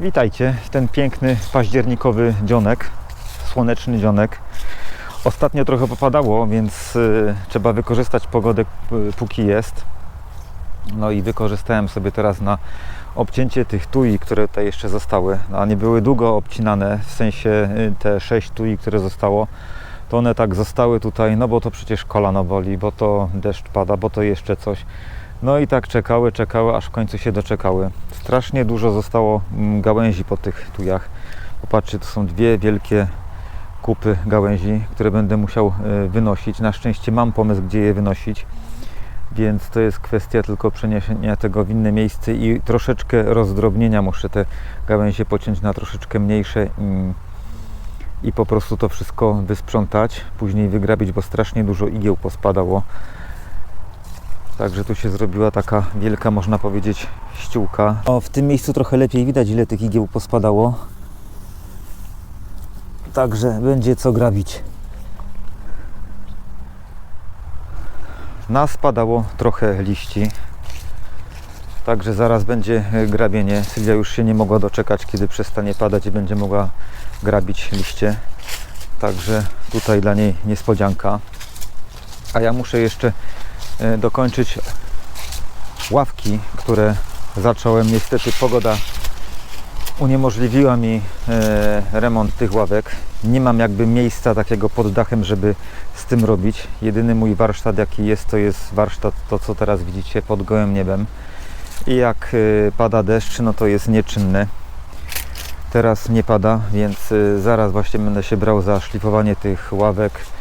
Witajcie, ten piękny październikowy dzionek, słoneczny dzionek. Ostatnio trochę popadało, więc y, trzeba wykorzystać pogodę póki jest. No i wykorzystałem sobie teraz na obcięcie tych tui, które tutaj jeszcze zostały, a nie były długo obcinane, w sensie y, te sześć tui, które zostało, to one tak zostały tutaj, no bo to przecież kolano boli, bo to deszcz pada, bo to jeszcze coś. No i tak czekały, czekały, aż w końcu się doczekały. Strasznie dużo zostało mm, gałęzi po tych tujach. Popatrzcie, to są dwie wielkie kupy gałęzi, które będę musiał e, wynosić. Na szczęście mam pomysł, gdzie je wynosić, więc to jest kwestia tylko przeniesienia tego w inne miejsce i troszeczkę rozdrobnienia. Muszę te gałęzie pociąć na troszeczkę mniejsze i, i po prostu to wszystko wysprzątać, później wygrabić, bo strasznie dużo igieł pospadało. Także tu się zrobiła taka wielka, można powiedzieć, ściółka. O, w tym miejscu trochę lepiej widać, ile tych igieł pospadało. Także będzie co grabić. Nas spadało trochę liści. Także zaraz będzie e, grabienie. Sylwia już się nie mogła doczekać, kiedy przestanie padać i będzie mogła grabić liście. Także tutaj dla niej niespodzianka. A ja muszę jeszcze dokończyć ławki, które zacząłem. Niestety pogoda uniemożliwiła mi e, remont tych ławek. Nie mam jakby miejsca takiego pod dachem, żeby z tym robić. Jedyny mój warsztat jaki jest, to jest warsztat to co teraz widzicie pod gołym niebem. I jak e, pada deszcz, no to jest nieczynny. Teraz nie pada, więc e, zaraz właśnie będę się brał za szlifowanie tych ławek, e,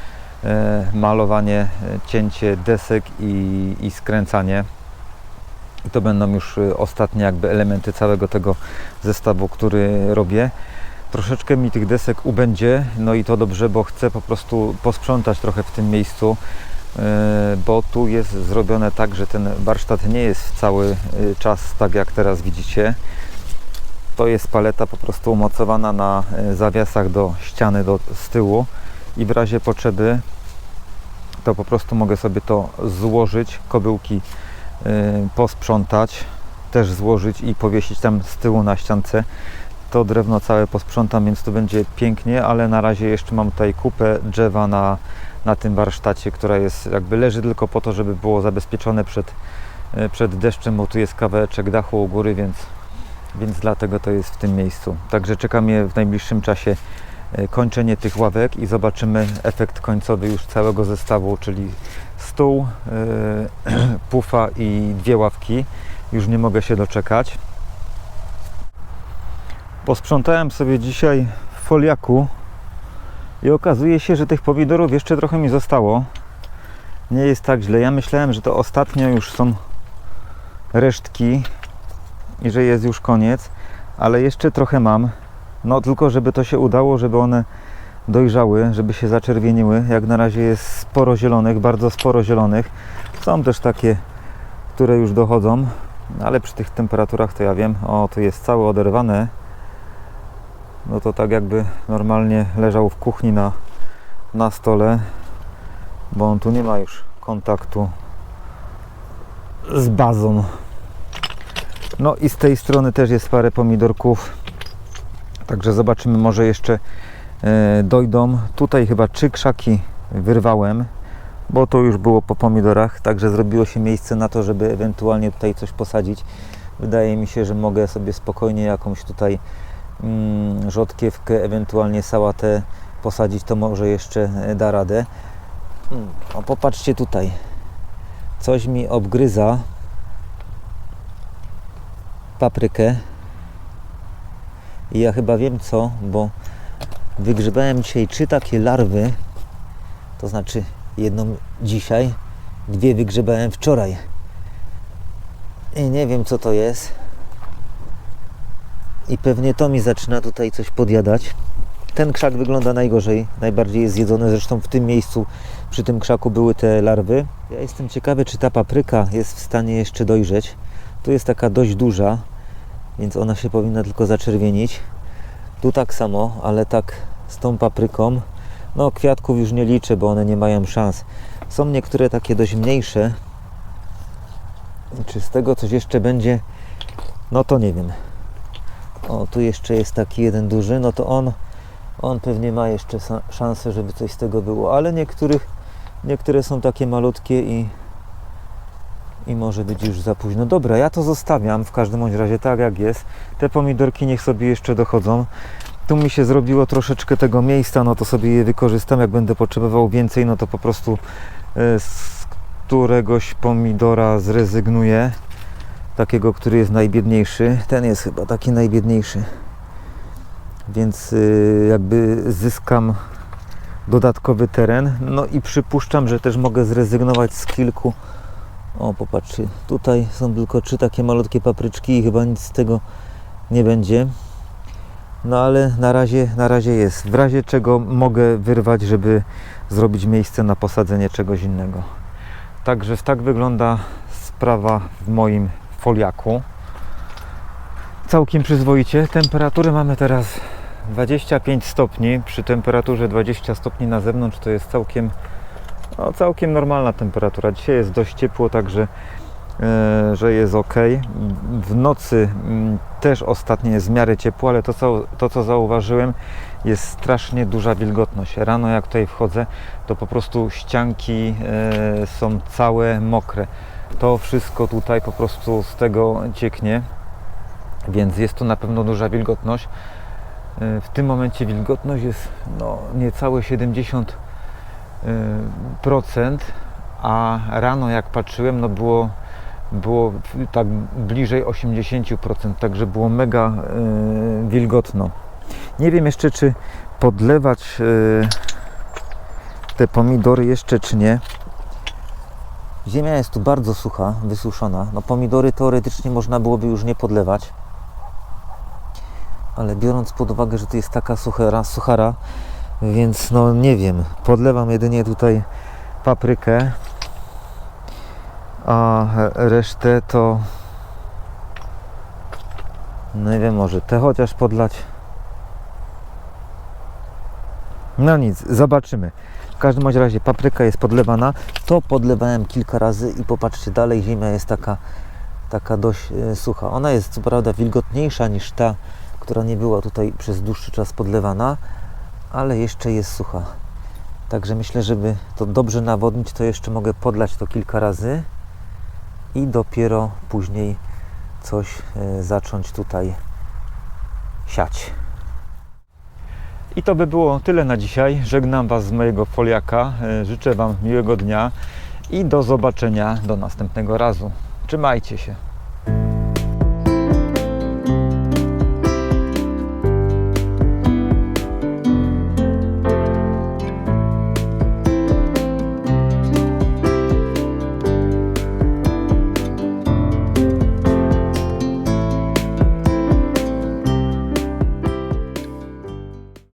malowanie, e, cięcie desek i, i skręcanie. I to będą już y, ostatnie jakby elementy całego tego zestawu, który robię. Troszeczkę mi tych desek ubędzie, no i to dobrze, bo chcę po prostu posprzątać trochę w tym miejscu, bo tu jest zrobione tak, że ten warsztat nie jest cały czas tak jak teraz widzicie. To jest paleta po prostu umocowana na zawiasach do ściany do, z tyłu i w razie potrzeby to po prostu mogę sobie to złożyć, kobyłki y, posprzątać, też złożyć i powiesić tam z tyłu na ściance. To drewno całe posprzątam, więc to będzie pięknie, ale na razie jeszcze mam tutaj kupę drzewa na, na tym warsztacie, która jest jakby leży tylko po to, żeby było zabezpieczone przed, y, przed deszczem, bo tu jest kawałeczek dachu u góry, więc, więc dlatego to jest w tym miejscu. Także czeka mnie w najbliższym czasie kończenie tych ławek i zobaczymy efekt końcowy już całego zestawu, czyli stół, yy, pufa i dwie ławki. Już nie mogę się doczekać. Posprzątałem sobie dzisiaj w foliaku i okazuje się, że tych pomidorów jeszcze trochę mi zostało. Nie jest tak źle. Ja myślałem, że to ostatnio już są resztki i że jest już koniec, ale jeszcze trochę mam. No tylko, żeby to się udało, żeby one dojrzały, żeby się zaczerwieniły. Jak na razie jest sporo zielonych, bardzo sporo zielonych. Są też takie, które już dochodzą, ale przy tych temperaturach to ja wiem, o tu jest całe oderwane. No to tak jakby normalnie leżał w kuchni na, na stole, bo on tu nie ma już kontaktu z bazą. No i z tej strony też jest parę pomidorków. Także zobaczymy, może jeszcze e, dojdą. Tutaj chyba trzy krzaki wyrwałem, bo to już było po pomidorach, także zrobiło się miejsce na to, żeby ewentualnie tutaj coś posadzić. Wydaje mi się, że mogę sobie spokojnie jakąś tutaj mm, rzodkiewkę, ewentualnie sałatę posadzić, to może jeszcze e, da radę. Mm, O, popatrzcie tutaj. Coś mi obgryza paprykę. I ja chyba wiem co, bo wygrzebałem dzisiaj trzy takie larwy, to znaczy jedną dzisiaj, dwie wygrzebałem wczoraj. I nie wiem co to jest. I pewnie to mi zaczyna tutaj coś podjadać. Ten krzak wygląda najgorzej, najbardziej jest zjedzony, zresztą w tym miejscu, przy tym krzaku były te larwy. Ja jestem ciekawy, czy ta papryka jest w stanie jeszcze dojrzeć. Tu jest taka dość duża, więc ona się powinna tylko zaczerwienić. Tu tak samo, ale tak z tą papryką. No kwiatków już nie liczę, bo one nie mają szans. Są niektóre takie dość mniejsze. Czy z tego coś jeszcze będzie? No to nie wiem. O, tu jeszcze jest taki jeden duży, no to on, on pewnie ma jeszcze szansę, żeby coś z tego było, ale niektórych, niektóre są takie malutkie i, i może być już za późno. Dobra, ja to zostawiam w każdym bądź razie tak jak jest. Te pomidorki niech sobie jeszcze dochodzą. Tu mi się zrobiło troszeczkę tego miejsca, no to sobie je wykorzystam. Jak będę potrzebował więcej, no to po prostu e, z któregoś pomidora zrezygnuję. Takiego, który jest najbiedniejszy. Ten jest chyba taki najbiedniejszy. Więc y, jakby zyskam dodatkowy teren. No i przypuszczam, że też mogę zrezygnować z kilku. O, popatrzcie, tutaj są tylko trzy takie malutkie papryczki i chyba nic z tego nie będzie. No ale na razie, na razie jest. W razie czego mogę wyrwać, żeby zrobić miejsce na posadzenie czegoś innego. Także tak wygląda sprawa w moim foliaku. Całkiem przyzwoicie. Temperatury mamy teraz 25 stopni. Przy temperaturze 20 stopni na zewnątrz to jest całkiem, no, całkiem normalna temperatura. Dzisiaj jest dość ciepło, także e, że jest ok. W nocy mm, też ostatnio jest w miarę ciepło, ale to co, to co zauważyłem jest strasznie duża wilgotność. Rano jak tutaj wchodzę, to po prostu ścianki e, są całe mokre. To wszystko tutaj po prostu z tego cieknie, więc jest tu na pewno duża wilgotność. E, W tym momencie wilgotność jest no, niecałe 70%, e, procent, a rano jak patrzyłem, no było, było tak bliżej 80%, także było mega e, wilgotno. Nie wiem jeszcze, czy podlewać e, te pomidory jeszcze, czy nie. Ziemia jest tu bardzo sucha, wysuszona. No pomidory teoretycznie można byłoby już nie podlewać. Ale biorąc pod uwagę, że tu jest taka suchara, suchara więc no nie wiem. Podlewam jedynie tutaj paprykę, a resztę to no nie wiem, może te chociaż podlać. No nic, zobaczymy. W każdym razie papryka jest podlewana. To podlewałem kilka razy i popatrzcie, dalej ziemia jest taka, taka dość e, sucha. Ona jest co prawda wilgotniejsza niż ta, która nie była tutaj przez dłuższy czas podlewana, ale jeszcze jest sucha. Także myślę, żeby to dobrze nawodnić, to jeszcze mogę podlać to kilka razy i dopiero później coś e, zacząć tutaj siać. I to by było tyle na dzisiaj. Żegnam Was z mojego foliaka. E, Życzę Wam miłego dnia i do zobaczenia do następnego razu. Trzymajcie się.